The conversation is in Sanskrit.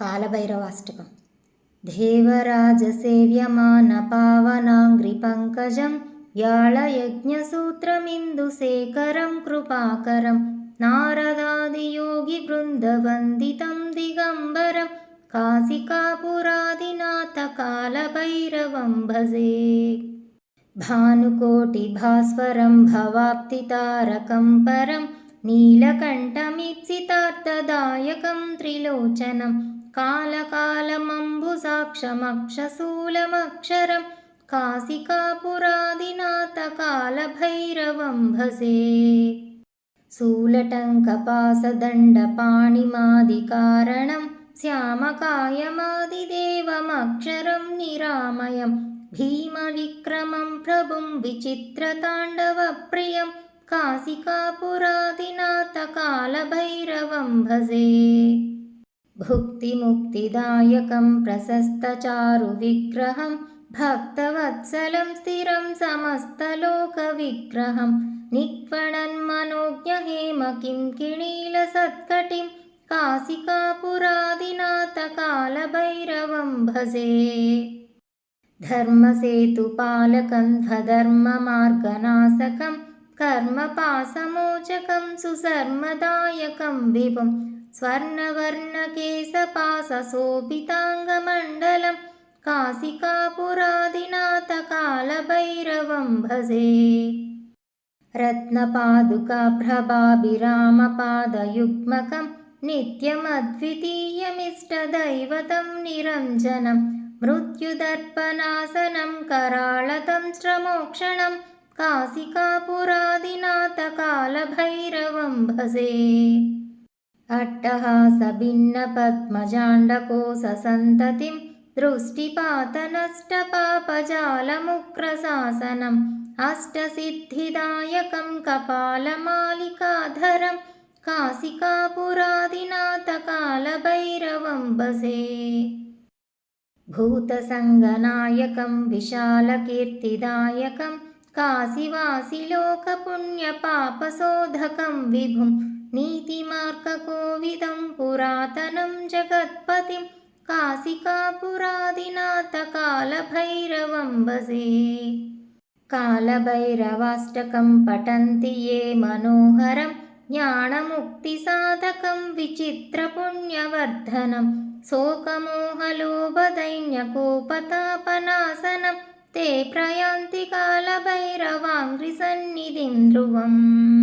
कालभैरवाष्टकम् देवराजसेव्यमानपावनाङ्घ्रिपङ्कजं व्याळयज्ञसूत्रमिन्दुशेखरं कृपाकरं नारदादियोगिवृन्दवन्दितं दिगम्बरं काशिकापुरादिनाथकालभैरवं भजे भानुकोटिभास्वरं भवाप्तितारकं परं नीलकण्ठमीप्सितार्थदायकं त्रिलोचनम् कालकालमम्बुसाक्षमक्षशूलमक्षरं काशिकापुरादिनाथकालभैरवं भजे शूलटङ्कपासदण्डपाणिमादिकारणं श्यामकायमादिदेवमक्षरं निरामयं भीमविक्रमं प्रभुं विचित्रताण्डवप्रियं काशिकापुरादिनाथकालभैरवं भजे भुक्तिमुक्तिदायकं प्रशस्तचारुविग्रहं भक्तवत्सलं स्थिरं समस्तलोकविग्रहं। निक्वणन्मनोज्ञहेम किं किणीलसत्कटिं काशिकापुरादिनाथकालभैरवं भजे। धर्मसेतुपालकं ध्वधर्ममार्गनाशकं कर्मपासमोचकं सुसर्मदायकं विभुम् स्वर्णवर्णकेशपासशोभिताङ्गमण्डलं काशिकापुरादिनाथकालभैरवं भजे रत्नपादुकाप्रभाभिरामपादयुग्मकं नित्यमद्वितीयमिष्टदैवतं निरञ्जनं मृत्युदर्पणासनं कराळतं श्रमोक्षणं काशिकापुरादिनाथकालभैरवं भजे अट्टहासभिन्नपद्मजाण्डकोससन्ततिं दृष्टिपातनष्टपापजालमुग्रशासनम् अष्टसिद्धिदायकं कपालमालिकाधरं काशिकापुरादिनाथकालभैरवं भजे भूतसङ्गनायकं विशालकीर्तिदायकं काशिवासिलोकपुण्यपापशोधकं विभुम् नीतिमार्गकोविदं पुरातनं जगत्पतिं काशिकापुरादिनाथकालभैरवं भजे कालभैरवाष्टकं पठन्ति ये मनोहरं ज्ञानमुक्तिसाधकं विचित्रपुण्यवर्धनं शोकमोहलोभदैन्यकोपतापनाशनं ते प्रयान्ति कालभैरवाङ्घ्रिसन्निधिं ध्रुवम्